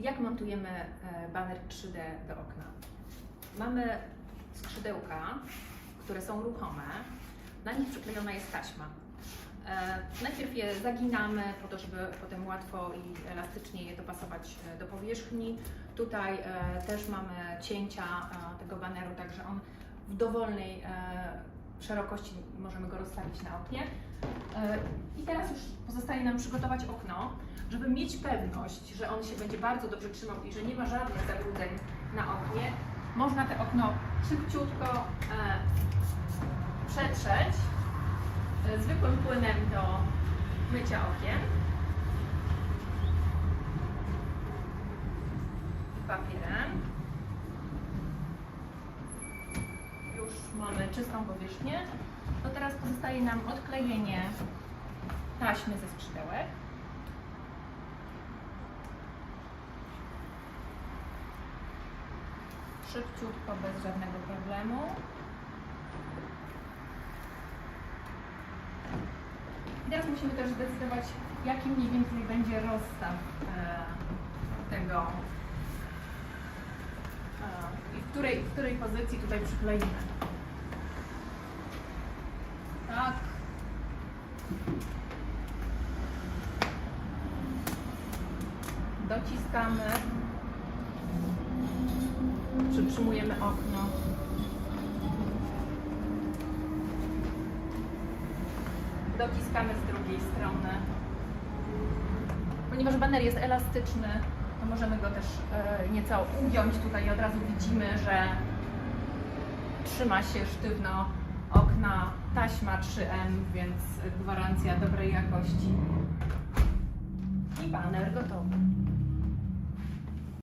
Jak montujemy e, baner 3D do okna? Mamy skrzydełka, które są ruchome. Na nich przyklejona jest taśma. E, Najpierw je zaginamy po to, żeby potem łatwo i elastycznie je dopasować e, do powierzchni. Tutaj też mamy cięcia tego baneru, także on w dowolnej szerokości możemy go rozstawić na oknie. E, I teraz już pozostaje nam przygotować okno, żeby mieć pewność, że on się będzie bardzo dobrze trzymał i że nie ma żadnych zabrudzeń na oknie. Można to okno szybciutko e, przetrzeć e, zwykłym płynem do mycia okien papierem. Już mamy czystą powierzchnię. To teraz pozostaje nam odklejenie taśmy ze skrzydełek. Szybciutko, bez żadnego problemu. I teraz musimy też zdecydować, jaki mniej więcej będzie rozstaw e, tego e, i w której, w której pozycji tutaj przykleimy. Dociskamy. Przytrzymujemy okno. Dociskamy z drugiej strony. Ponieważ baner jest elastyczny, to możemy go też e, nieco ugiąć. Tutaj od razu widzimy, że trzyma się sztywno okna, taśma 3M, więc gwarancja dobrej jakości. I baner gotowy.